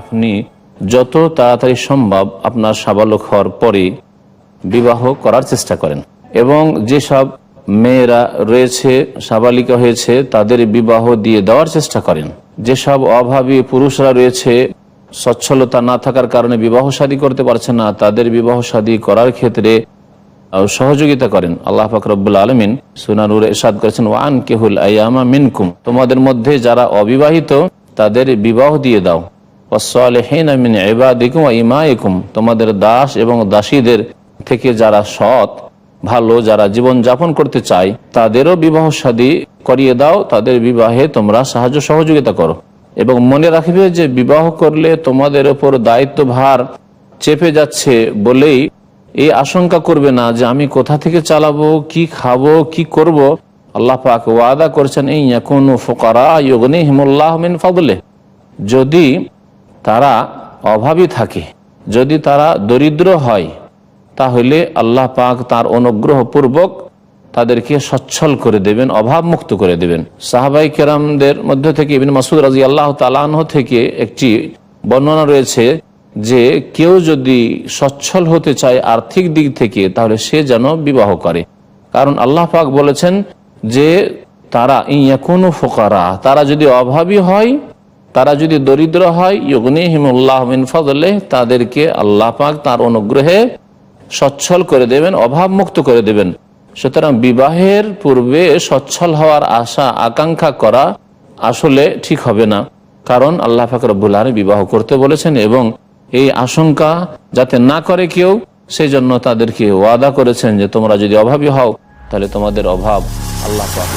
আপনি যত তাড়াতাড়ি সম্ভব আপনার সাবালক হওয়ার পরে বিবাহ করার চেষ্টা করেন। এবং যেসব মেয়েরা রয়েছে, সাবালিকা হয়েছে, তাদের বিবাহ দিয়ে দেওয়ার চেষ্টা করেন। যেসব অভাবী পুরুষরা রয়েছে, সচ্ছলতা না থাকার কারণে বিবাহ শাদী করতে পারছে না, তাদের বিবাহ শাদী করার ক্ষেত্রে সহযোগিতা করেন। আল্লাহ ফাকরবুল আলমিন সুনানুর এসাদ করেছেন ওয়ান কেহুল আয়ামা মিনকুম। তোমাদের মধ্যে যারা অবিবাহিত, তাদের বিবাহ দিয়ে দাও। মিন ইবাদিকুম ওয়া ইমাইকুম, তোমাদের দাস এবং দাসীদের থেকে যারা সৎ, ভালো, যারা জীবন যাপন করতে চায়, তাদেরও বিবাহ শাদী করিয়ে দাও, তাদের বিবাহে তোমরা সাহায্য সহযোগিতা করো। এবং মনে রাখবে যে বিবাহ করলে তোমাদের ওপর দায়িত্ব ভার চেপে যাচ্ছে বলেই এই আশঙ্কা করবে না যে আমি কোথা থেকে চালাবো, কি খাব, কি করব। আল্লাহ পাক ওয়াদা করেছেন এই কোন ফোকারা ইয়গনি হিমুল্লাহ মিন ফদলে যদি তারা অভাবী থাকে। যদি তারা দরিদ্র হয়, তাহলে আল্লাহ পাক তার অনুগ্রহ পূর্বক তাদেরকে সচ্ছল করে দেবেন অভাব মুক্ত করে দেবেন। সাহাবাই কেরামদের মধ্যে থেকে ইবিন মাসুদ রাজি আল্লাহ তালাহ থেকে একটি বর্ণনা রয়েছে যে, কেউ যদি সচ্ছল হতে চায় আর্থিক দিক থেকে, তাহলে সে যেন বিবাহ করে। কারণ আল্লাহ পাক বলেছেন যে, তারা ইয়া কোনো ফোকারা, তারা যদি অভাবী হয় তারা যদি দরিদ্র হয় ইয়গনি হিমুল্লাহ ফজলে তাদেরকে আল্লাহ পাক তার অনুগ্রহে সচ্ছল করে দেবেন অভাব মুক্ত করে দেবেন। সুতরাং বিবাহের পূর্বে সচ্ছল হওয়ার আশা, আকাঙ্ক্ষা করা আসলে ঠিক হবে না। কারণ আল্লাহ ফাকরবুল আলম বিবাহ করতে বলেছেন এবং এই আশঙ্কা যাতে না করে কেউ সেই জন্য তাদেরকে ওয়াদা করেছেন যে তোমরা যদি অভাবী হও, তাহলে তোমাদের অভাব আল্লাহ পাক